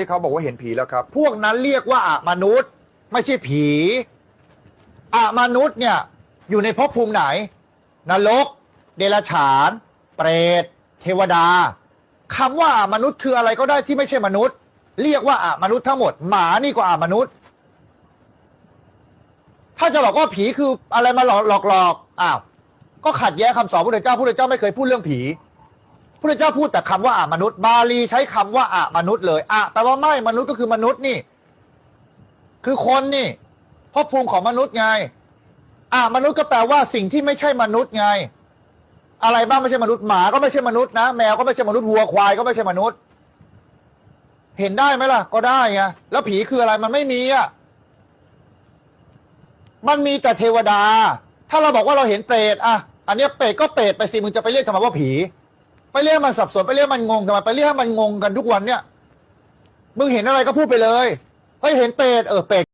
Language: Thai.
ที่เขาบอกว่าเห็นผีแล้วครับ พวกนั้นเรียกว่าอะมนุษย์ ไม่ใช่ผีอะมนุษย์เนี่ยอยู่ในภพภูมิไหน นรก เดรัจฉาน เปรต เทวดาคำว่าอะมนุษย์คืออะไรก็ได้ที่ไม่ใช่มนุษย์ เรียกว่าอะมนุษย์ทั้งหมด หมานี่ก็อะมนุษย์ ถ้าจะบอกว่าผีคืออะไรมาหลอกหลอกหลอกอ้าวก็ขัดแย้งคำสอนพระพุทธเจ้าพระพุทธเจ้าไม่เคยพูดเรื่องผี พระเจ้าพูดแต่คำว่าอะมนุษย์ บาลีใช้คำว่าอะมนุษย์เลยอะแปลว่าไม่มนุษย์ก็คือมนุษย์นี่ คือคนนี่ภพภูมิของมนุษย์ไงอะมนุษย์ก็แปลว่าสิ่งที่ไม่ใช่มนุษย์ไง อะไรบ้างไม่ใช่มนุษย์หมาก็ไม่ใช่มนุษย์นะแมวก็ไม่ใช่มนุษย์วัวควายก็ไม่ใช่มนุษย์ เห็นได้ไหมล่ะ ก็ได้ไงแล้วผีคืออะไรมันไม่มีอะมันมีแต่เทวดา ถ้าเราบอกว่าเราเห็นเปรตอะ อันนี้เปรตก็เปรตไปสิมึงจะไปเรียกทำไมว่าผี ไปเรียกมันสับสนไปเรียกมันงงกันมไปเรียกให้มันงงกันทุกวันเนี่ย มึงเห็นอะไรก็พูดไปเลยเฮ้ยเห็นเป็ดเออเป็ด